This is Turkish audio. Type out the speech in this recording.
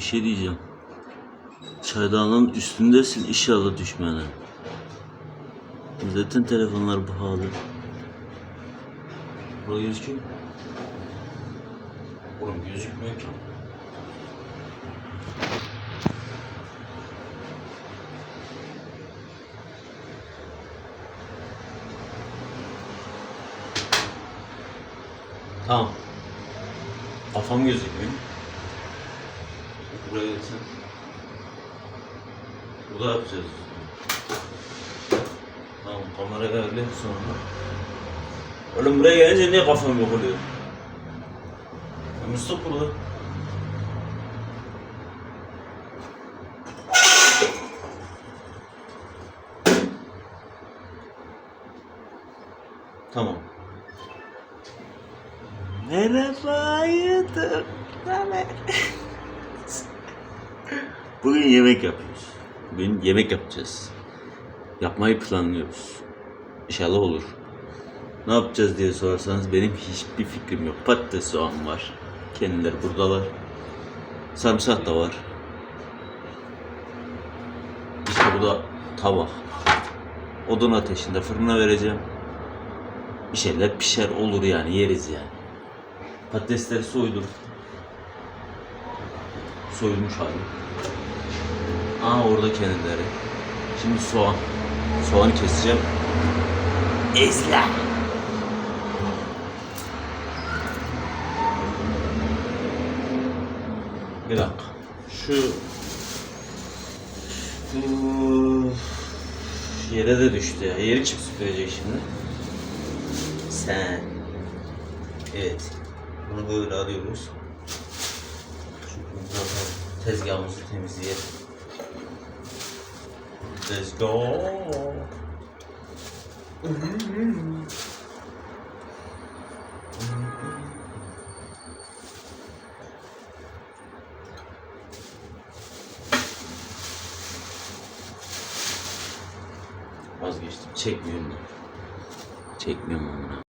Bir şey diyeceğim. Çaydanlığın üstündesin inşallah düşmene. Zaten telefonlar pahalı. Buraya gözüküyor mu? Oğlum gözükmüyor ki. Tamam. Kafam gözükmüyor. Buraya gitsin. Burada yapacağız. Tamam kamera geldi sonra. Oğlum buraya gelince niye kafam yok oluyor? Mustafa burada. Tamam. Merhaba YouTube. Bugün yemek yapıyoruz. Bugün yemek yapacağız. Yapmayı planlıyoruz. İnşallah olur. Ne yapacağız diye sorarsanız benim hiçbir fikrim yok. Patates soğan var. Kendileri buradalar. Sarımsak da var. İşte bu da tava. Odun ateşinde fırına vereceğim. Bir şeyler pişer olur yani yeriz yani. Patatesleri soydum. Soyulmuş hali. Aa orada kendileri. Şimdi soğan. Soğanı keseceğim. İzle. Bir dakika. Şu Uf, yere de düştü ya. Yeri kim süpürecek şimdi? Sen. Evet. Bunu böyle alıyoruz. Tezgahımızı temizleyelim. Let's go. Vazgeçtim. Çekmiyorum. Çekmiyorum amına.